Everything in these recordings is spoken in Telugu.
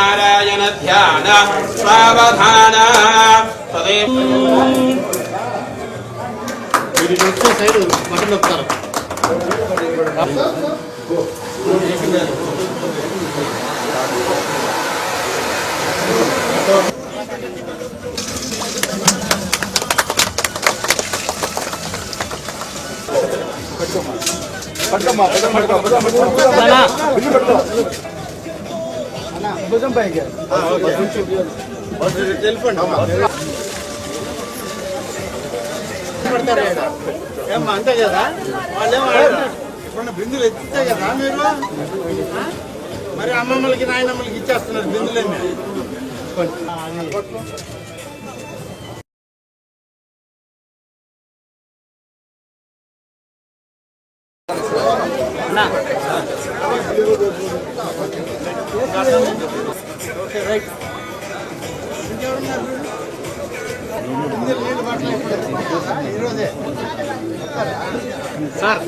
నారాయణ ధ్యాన సావధాన తదేవ వీటికి వచ్చే సైడ్ బటన్ నొక్కుతారు ఏమ్మా అంతే కదా? వాళ్ళేమో ఇప్పుడు బిందులు ఎత్తితే కదా మీరు? మరి అమ్మమ్మలకి నాయనమ్మలకి ఇచ్చేస్తున్నారు బిందులన్నీ ఓకే రైట్ ఇంకెవరున్నారు సార్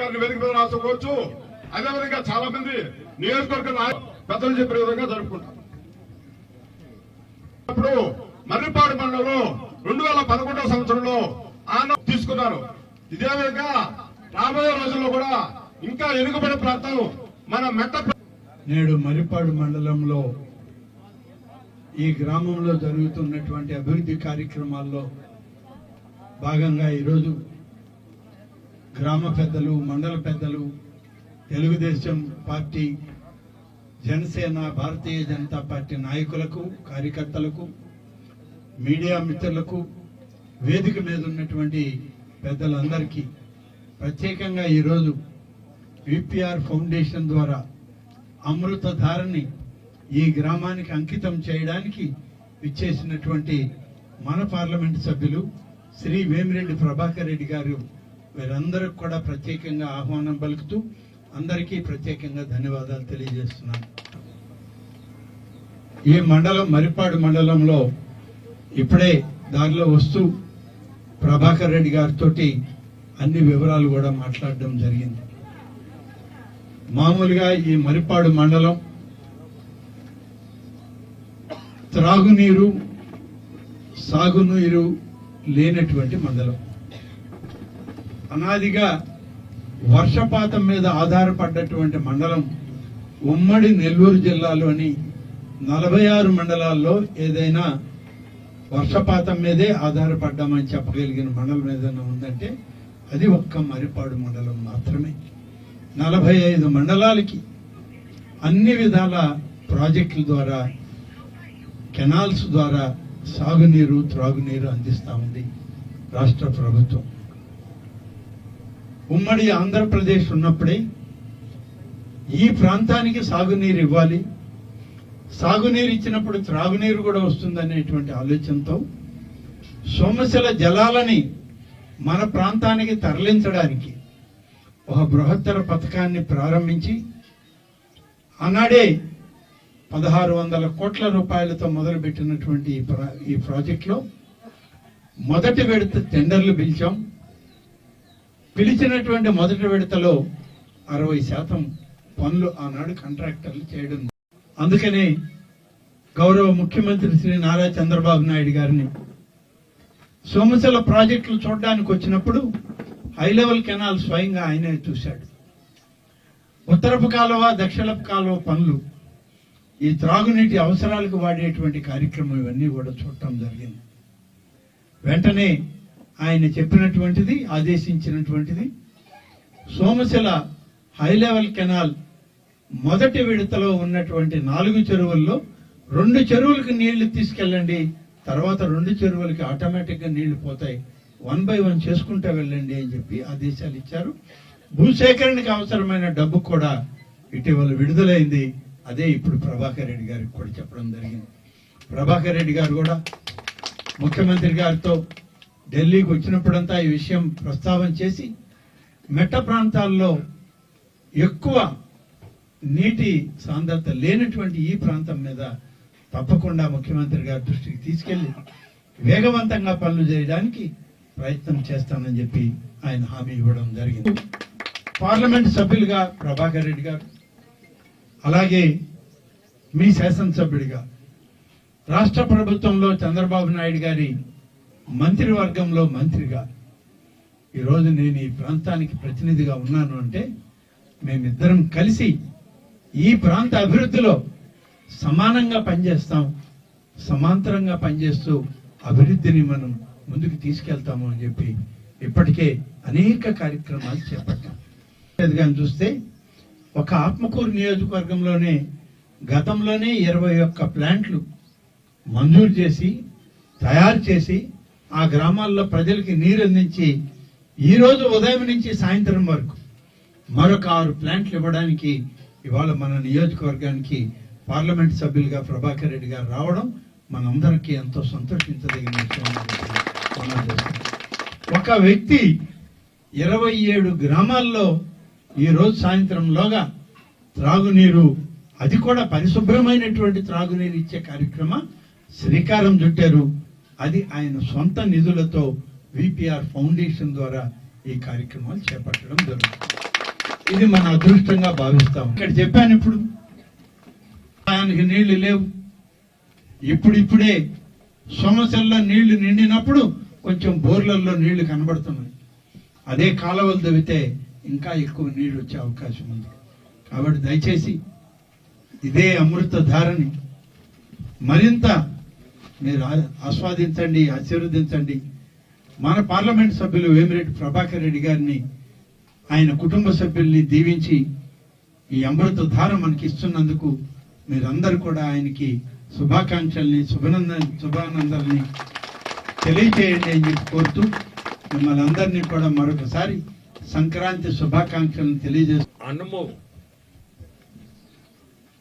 గారిని వేదిక మీద రాసుకోవచ్చు. అదేవిధంగా చాలా మంది నియోజకవర్గ పెద్దలు చెప్పిన విధంగా జరుపుకుంటారు. ఇప్పుడు మర్రిపాడు మండలంలో రెండు వేల పదకొండవ సంవత్సరంలో ఆన తీసుకున్నారు. ఇదే విధంగా రాబోయే రోజుల్లో కూడా ఇంకా ఎనుకబడి ప్రాంతం మన మెట్ట నేడు మరిపాడు మండలంలో ఈ గ్రామంలో జరుగుతున్నటువంటి అభివృద్ధి కార్యక్రమాల్లో భాగంగా ఈరోజు గ్రామ పెద్దలు మండల పెద్దలు తెలుగుదేశం పార్టీ జనసేన భారతీయ జనతా పార్టీ నాయకులకు కార్యకర్తలకు మీడియా మిత్రులకు వేదిక మీద ఉన్నటువంటి పెద్దలందరికీ ప్రత్యేకంగా ఈరోజు విపిఆర్ ఫౌండేషన్ ద్వారా అమృతధారని ఈ గ్రామానికి అంకితం చేయడానికి ఇచ్చేసినటువంటి మన పార్లమెంట్ సభ్యులు శ్రీ వేమిరెడ్డి ప్రభాకర్ రెడ్డి గారు వీరందరికి కూడా ప్రత్యేకంగా ఆహ్వానం పలుకుతూ అందరికీ ప్రత్యేకంగా ధన్యవాదాలు తెలియజేస్తున్నాను. ఈ మండలం మరిపాడు మండలంలో ఇప్పుడే దారిలో వస్తూ ప్రభాకర్ రెడ్డి గారితో అన్ని వివరాలు కూడా మాట్లాడడం జరిగింది. మామూలుగా ఈ మరిపాడు మండలం త్రాగునీరు సాగునీరు లేనటువంటి మండలం. అనాదిగా వర్షపాతం మీద ఆధారపడ్డటువంటి మండలం ఉమ్మడి నెల్లూరు జిల్లాలోని నలభై ఆరు మండలాల్లో ఏదైనా వర్షపాతం మీదే ఆధారపడ్డామని చెప్పగలిగిన మండలం ఏదైనా ఉందంటే అది ఒక్క మరిపాడు మండలం మాత్రమే. నలభై ఐదు మండలాలకి అన్ని విధాల ప్రాజెక్టుల ద్వారా కెనాల్స్ ద్వారా సాగునీరు త్రాగునీరు అందిస్తా ఉంది రాష్ట్ర ప్రభుత్వం. ఉమ్మడి ఆంధ్రప్రదేశ్ ఉన్నప్పుడే ఈ ప్రాంతానికి సాగునీరు ఇవ్వాలి. సాగునీరు ఇచ్చినప్పుడు త్రాగునీరు కూడా వస్తుందనేటువంటి ఆలోచనతో సోమశిల జలాలని మన ప్రాంతానికి తరలించడానికి ఒక బృహత్తర పథకాన్ని ప్రారంభించి ఆనాడే పదహారు వందల కోట్ల రూపాయలతో మొదలుపెట్టినటువంటి ఈ ప్రా- ఈ ప్రాజెక్టులో మొదటి విడత టెండర్లు పిలిచాం. పిలిచినటువంటి మొదటి విడతలో అరవై శాతం పనులు ఆనాడు కాంట్రాక్టర్లు చేయడం. అందుకనే గౌరవ ముఖ్యమంత్రి శ్రీ నారా చంద్రబాబు నాయుడు గారిని సోమశల ప్రాజెక్టులు చూడడానికి వచ్చినప్పుడు హై లెవెల్ కెనాల్ స్వయంగా ఆయనే చూశాడు. ఉత్తరపు కాలువ దక్షిణపు కాలువ పనులు ఈ త్రాగునీటి అవసరాలకు వాడేటువంటి కార్యక్రమం ఇవన్నీ కూడా చూడటం జరిగింది. వెంటనే ఆయన చెప్పినటువంటిది ఆదేశించినటువంటిది సోమశిల హై లెవెల్ కెనాల్ మొదటి విడతలో ఉన్నటువంటి నాలుగు చెరువుల్లో రెండు చెరువులకు నీళ్ళు తీసుకెళ్ళండి తర్వాత రెండు చెరువులకి ఆటోమేటిక్గా నీళ్ళు పోతాయి. వన్ బై వన్ చేసుకుంటూ వెళ్ళండి అని చెప్పి ఆదేశాలు ఇచ్చారు. భూసేకరణకి అవసరమైన డబ్బు కూడా ఇటీవల విడుదలైంది. అదే ఇప్పుడు ప్రభాకర్ రెడ్డి గారికి కూడా చెప్పడం జరిగింది. ప్రభాకర్ రెడ్డి గారు కూడా ముఖ్యమంత్రి గారితో ఢిల్లీకి వచ్చినప్పుడంతా ఈ విషయం ప్రస్తావన చేసి మెట్ట ప్రాంతాల్లో ఎక్కువ నీటి సాంద్రత లేనటువంటి ఈ ప్రాంతం మీద తప్పకుండా ముఖ్యమంత్రి గారి దృష్టికి తీసుకెళ్ళి వేగవంతంగా పనులు చేయడానికి ప్రయత్నం చేస్తానని చెప్పి ఆయన హామీ ఇవ్వడం జరిగింది. పార్లమెంట్ సభ్యులుగా ప్రభాకర్ రెడ్డి గారు అలాగే మీ శాసనసభ్యుడిగా రాష్ట్ర ప్రభుత్వంలో చంద్రబాబు నాయుడు గారి మంత్రివర్గంలో మంత్రిగా ఈరోజు నేను ఈ ప్రాంతానికి ప్రతినిధిగా ఉన్నాను అంటే మేమిద్దరం కలిసి ఈ ప్రాంత అభివృద్ధిలో సమానంగా పనిచేస్తాం సమాంతరంగా పనిచేస్తూ అభివృద్ధిని మనం ముందుకు తీసుకెళ్తాము అని చెప్పి ఇప్పటికే అనేక కార్యక్రమాలు చేపట్టాం. కానీ చూస్తే ఒక ఆత్మకూరు నియోజకవర్గంలోనే గతంలోనే ఇరవై ఒక్క ప్లాంట్లు మంజూరు చేసి తయారు చేసి ఆ గ్రామాల్లో ప్రజలకి నీరు అందించి ఈ రోజు ఉదయం నుంచి సాయంత్రం వరకు మరొక ఆరు ప్లాంట్లు ఇవ్వడానికి ఇవాళ మన నియోజకవర్గానికి పార్లమెంట్ సభ్యులుగా ప్రభాకర్ రెడ్డి గారు రావడం మనందరికీ ఎంతో సంతోషించదగిన విషయం ఒక వ్యక్తి ఇరవై ఏడు గ్రామాల్లో ఈ రోజు సాయంత్రంలోగా త్రాగునీరు అది కూడా పరిశుభ్రమైనటువంటి త్రాగునీరు ఇచ్చే కార్యక్రమం శ్రీకారం చుట్టారు. అది ఆయన సొంత నిధులతో విపిఆర్ ఫౌండేషన్ ద్వారా ఈ కార్యక్రమాలు చేపట్టడం జరుగుతుంది. ఇది మన అదృష్టంగా భావిస్తాం. ఇక్కడ చెప్పాను ఇప్పుడు. ఆయనకి నీళ్ళు లేవు. ఇప్పుడిప్పుడే సమస్యల్లో నీళ్ళు నిండినప్పుడు కొంచెం బోర్లలో నీళ్ళు కనబడుతున్నాయి అదే కాలువలు తవ్వితే ఇంకా ఎక్కువ నీళ్ళు వచ్చే అవకాశం ఉంది. కాబట్టి దయచేసి ఇదే అమృత ధారని మరింత మీరు ఆస్వాదించండి ఆశీర్వదించండి. మన పార్లమెంట్ సభ్యులు వేమిరెడ్డి ప్రభాకర్ రెడ్డి గారిని ఆయన కుటుంబ సభ్యుల్ని దీవించి ఈ అమృత ధార మనకి ఇస్తున్నందుకు మీరందరూ కూడా ఆయనకి శుభాకాంక్షల్ని శుభనంద శుభానందాలని తెలియచేయండి అని చెప్పి కోరుతూ మిమ్మల్ని అందరినీ కూడా మరొకసారి సంక్రాంతి శుభాకాంక్షలను తెలియజేస్తూ అనుభవం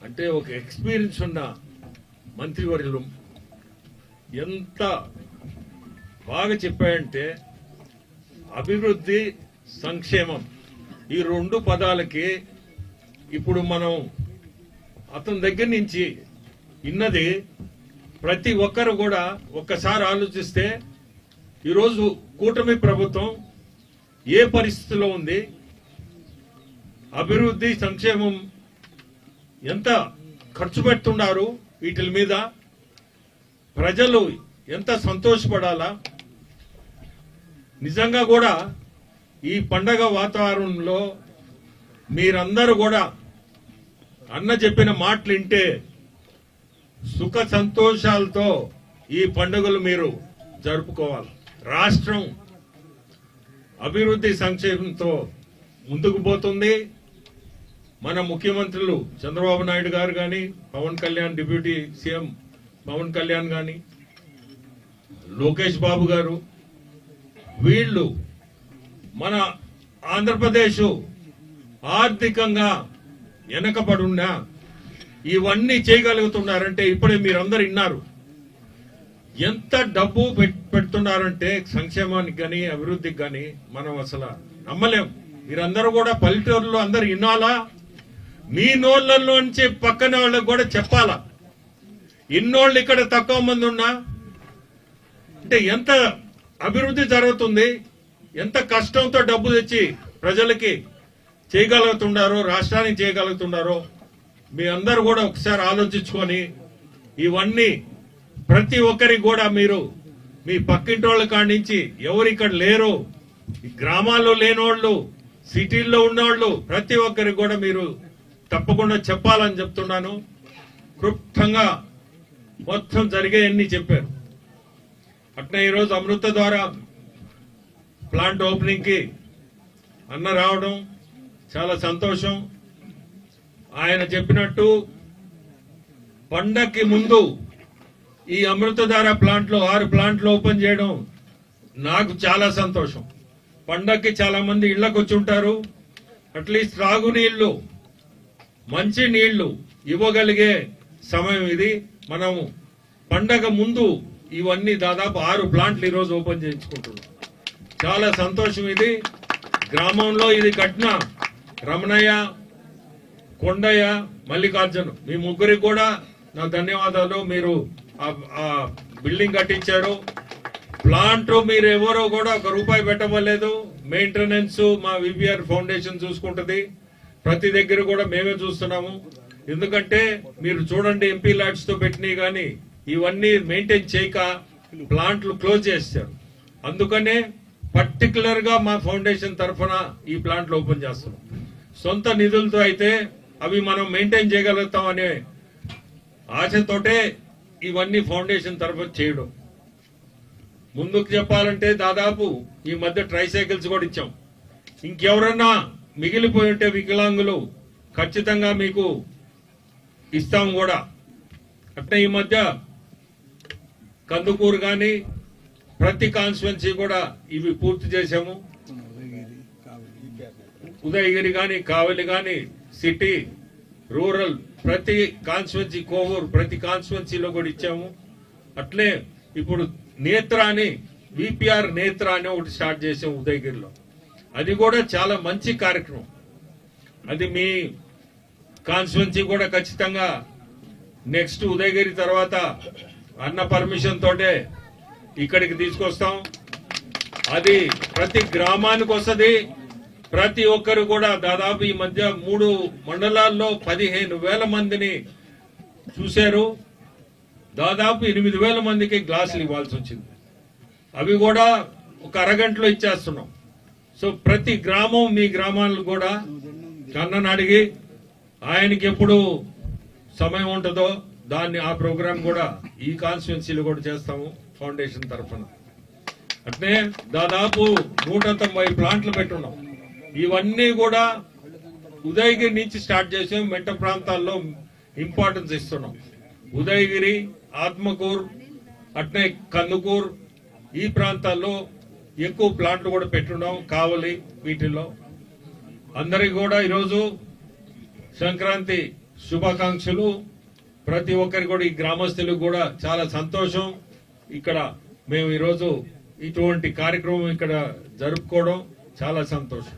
అంటే ఒక ఎక్స్పీరియన్స్ ఉన్న మంత్రివర్యులు ఎంత బాగా చెప్పాయంటే అభివృద్ధి సంక్షేమం. ఈ రెండు పదాలకి ఇప్పుడు మనం అతని దగ్గర నుంచి ఇన్నది ప్రతి ఒక్కరు కూడా ఒక్కసారి ఆలోచిస్తే ఈరోజు కూటమి ప్రభుత్వం ఏ పరిస్థితిలో ఉంది? అభివృద్ధి సంక్షేమం ఎంత ఖర్చు పెడుతున్నారు వీటి మీద? ప్రజలు ఎంత సంతోషపడాలా? నిజంగా కూడా ఈ పండగ వాతావరణంలో మీరందరూ కూడా అన్న చెప్పిన మాటలు వింటే సుఖ సంతోషాలతో ఈ పండుగలు మీరు జరుపుకోవాలి. రాష్ట్రం అభివృద్ధి సంక్షేమంతో ముందుకు పోతుంది. మన ముఖ్యమంత్రులు చంద్రబాబు నాయుడు గారు కానీ పవన్ కళ్యాణ్ డిప్యూటీ సీఎం పవన్ కళ్యాణ్ కానీ లోకేష్ బాబు గారు వీళ్ళు మన ఆంధ్రప్రదేశ్ ఆర్థికంగా వెనకబడున్నా ఇవన్నీ చేయగలుగుతున్నారంటే ఇప్పుడే మీరందరు విన్నారు ఎంత డబ్బు పెడుతున్నారంటే సంక్షేమానికి కానీ అభివృద్ధికి కానీ మనం అసలు నమ్మలేం. మీరందరూ కూడా పల్లెటూరులో అందరు వినాలా మీ నోళ్ళల్లోంచి పక్కన వాళ్ళకి కూడా చెప్పాలా? ఇన్నోళ్ళు ఇక్కడ తక్కువ మంది ఉన్నా? అంటే ఎంత అభివృద్ధి జరుగుతుంది? ఎంత కష్టంతో డబ్బు తెచ్చి ప్రజలకి చేయగలుగుతున్నారో రాష్ట్రానికి చేయగలుగుతున్నారో మీ అందరూ కూడా ఒకసారి ఆలోచించుకొని ఇవన్నీ ప్రతి ఒక్కరికి కూడా మీరు మీ పక్కింటి వాళ్ళ కాడి నుంచి ఎవరు ఇక్కడ లేరు గ్రామాల్లో లేనోళ్ళు సిటీల్లో ఉన్నోళ్ళు ప్రతి ఒక్కరికి కూడా మీరు తప్పకుండా చెప్పాలని చెప్తున్నాను. క్లుప్తంగా మొత్తం జరిగేయన్నీ చెప్పారు. అట్నే ఈరోజు అమృత ద్వారా ప్లాంట్ ఓపెనింగ్కి అన్న రావడం చాలా సంతోషం. ఆయన చెప్పినట్టు పండక్కి ముందు ఈ అమృతధార ప్లాంట్లో ఆరు ప్లాంట్లు ఓపెన్ చేయడం నాకు చాలా సంతోషం. పండక్కి చాలా మంది ఇళ్ళకు వచ్చి ఉంటారు. అట్లీస్ట్ త్రాగునీళ్ళు మంచి నీళ్ళు ఇవ్వగలిగే సమయం ఇది. మనము పండగ ముందు ఇవన్నీ దాదాపు ఆరు ప్లాంట్లు ఈరోజు ఓపెన్ చేయించుకుంటున్నాం. చాలా సంతోషం ఇది. గ్రామంలో ఇది కట్టిన రమణయ్య కొండయ్య మల్లికార్జున్ మీ ముగ్గురికి కూడా నా ధన్యవాదాలు. మీరు ఆ- బిల్డింగ్ కట్టించారు. ప్లాంట్ మీరు ఎవరో కూడా ఒక రూపాయి పెట్టవలేదు మెయింటెనెన్స్ మా విబిఆర్ ఫౌండేషన్ చూసుకుంటుంది. ప్రతి దగ్గర కూడా మేమే చూస్తున్నాము. ఎందుకంటే మీరు చూడండి ఎంపీ ల్యాడ్స్తో పెట్టినవి కానీ ఇవన్నీ మెయింటైన్ చేయక ప్లాంట్లు క్లోజ్ చేశారు అందుకనే పర్టికులర్గా మా ఫౌండేషన్ తరఫున ఈ ప్లాంట్లు ఓపెన్ చేస్తున్నాం. సొంత నిధులతో అయితే అవి మనం మెయింటైన్ చేయగలుగుతాం అనే ఆశతోటే ఇవన్నీ ఫౌండేషన్ తరఫున చేయడం. ముందుకు చెప్పాలంటే దాదాపు ఈ మధ్య ట్రైసైకిల్స్ కూడా ఇచ్చాం. ఇంకెవరన్నా మిగిలిపోయి ఉంటే వికలాంగులు ఖచ్చితంగా మీకు ఇస్తాం కూడా. అట్నే ఈ మధ్య కందుకూరు కానీ ప్రతి కాన్స్టిట్యున్సీ కూడా ఇవి పూర్తి చేశాము. ఉదయగిరి కానీ కావలి కానీ సిటీ రూరల్ ప్రతి కాన్స్టిట్యున్సీ కోవూరు ప్రతి కాన్స్టిట్యున్సీలో కూడా ఇచ్చాము. అట్లే ఇప్పుడు నేత్ర అని విపిఆర్ నేత్ర అని ఒకటి స్టార్ట్ చేసాం ఉదయగిరిలో. అది కూడా చాలా మంచి కార్యక్రమం. అది మీ కాన్స్టిట్యున్సీ కూడా ఖచ్చితంగా నెక్స్ట్ ఉదయగిరి తర్వాత అన్న పర్మిషన్ తోటే ఇక్కడికి తీసుకొస్తాం. అది ప్రతి గ్రామానికి వస్తుంది. ప్రతి ఒక్కరు కూడా దాదాపు ఈ మధ్య మూడు మండలాల్లో పదిహేను వేల మందిని చూశారు. దాదాపు ఎనిమిది వేల మందికి గ్లాసులు ఇవ్వాల్సి వచ్చింది. అవి కూడా ఒక అరగంటలో ఇచ్చేస్తున్నాం. సో ప్రతి గ్రామం మీ గ్రామాలను కూడా కన్నను అడిగి ఆయనకి ఎప్పుడు సమయం ఉంటుందో దాన్ని ఆ ప్రోగ్రాం కూడా ఈ కాన్స్టిట్యున్సీలు కూడా చేస్తాము ఫౌండేషన్ తరఫున. అంటే దాదాపు నూట తొంభై ప్లాంట్లు పెట్టున్నాం. ఇవన్నీ కూడా ఉదయగిరి నుంచి స్టార్ట్ చేసాం మెట్ట ప్రాంతాల్లో ఇంపార్టెన్స్ ఇస్తున్నాం. ఉదయగిరి ఆత్మకూర్ అట్నే కందుకూర్ ఈ ప్రాంతాల్లో ఎక్కువ ప్లాంట్లు కూడా పెట్టున్నాం కావలి వీటిల్లో. అందరికి కూడా ఈరోజు సంక్రాంతి శుభాకాంక్షలు. ప్రతి ఒక్కరికి కూడా ఈ గ్రామస్తులకు కూడా చాలా సంతోషం. ఇక్కడ మేము ఈరోజు ఇటువంటి కార్యక్రమం ఇక్కడ జరుపుకోవడం చాలా సంతోషం.